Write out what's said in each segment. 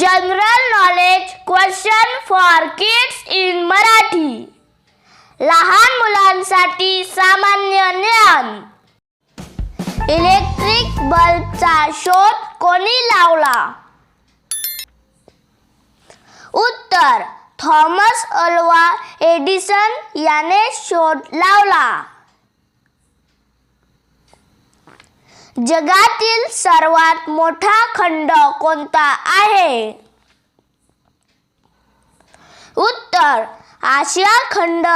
General knowledge question for kids in Marathi लहान मुलांसाठी सामान्य ज्ञान. इलेक्ट्रिक बल्बचा शोध कोणी लावला? उत्तर थॉमस अल्वा एडिसन याने शोध लावला. जगातील सर्वात मोठा खंड कोणता आहे? उत्तर आशिया खंड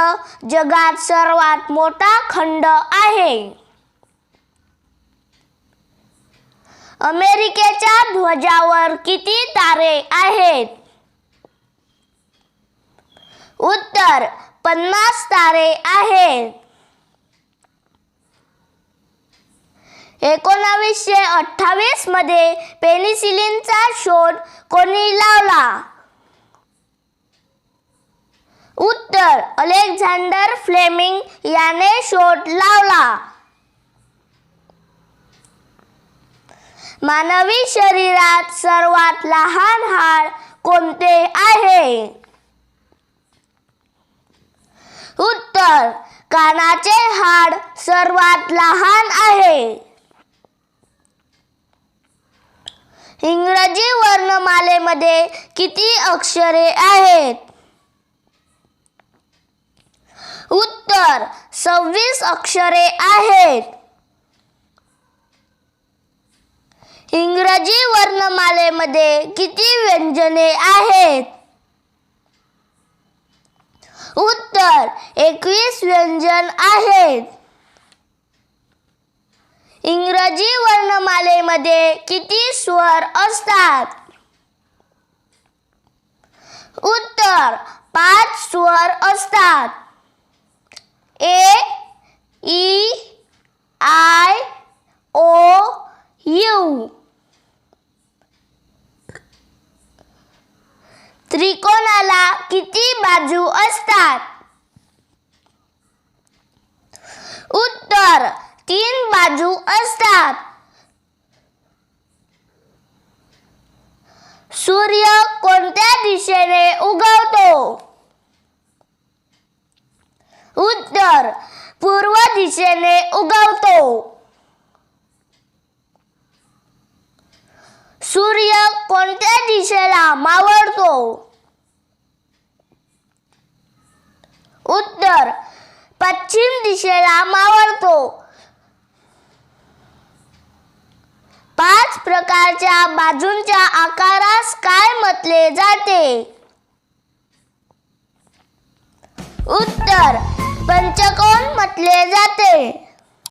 जगात सर्वात मोठा खंड आहे. अमेरिकेच्या ध्वजावर किती तारे आहेत? उत्तर पन्नास तारे आहेत. एकोणावीसशे अठ्ठावीसमध्ये पेनिसिलिनचा शोध कोणी लावला? उत्तर अलेक्झांडर फ्लेमिंग याने शोध लावला. मानवी शरीरात सर्वात लहान हाड कोणते आहे? उत्तर कानाचे हाड सर्वात लहान आहे. इंग्रजी वर्णमालेमध्ये किती अक्षरे आहेत? उत्तर सव्वीस अक्षरे आहेत. इंग्रजी वर्णमालेमध्ये किती व्यंजने आहेत? उत्तर एकवीस व्यंजन आहेत. इंग्रजी वर्णमालेमध्ये किती स्वर असतात? उत्तर पाच स्वर असतात. A E I O U. त्रिकोणाला किती बाजू असतात उत्तर तीन बाजू असतात सूर्य कोणत्या दिशेने उगवतो? उत्तर पूर्व दिशेने उगवतो. सूर्य कोणत्या दिशेला मावळतो? उत्तर पश्चिम दिशेला मावळतो. प्रकारच्या बाजूंच्या आकारास काय म्हटले जाते? उत्तर पंचकोन म्हटले जाते.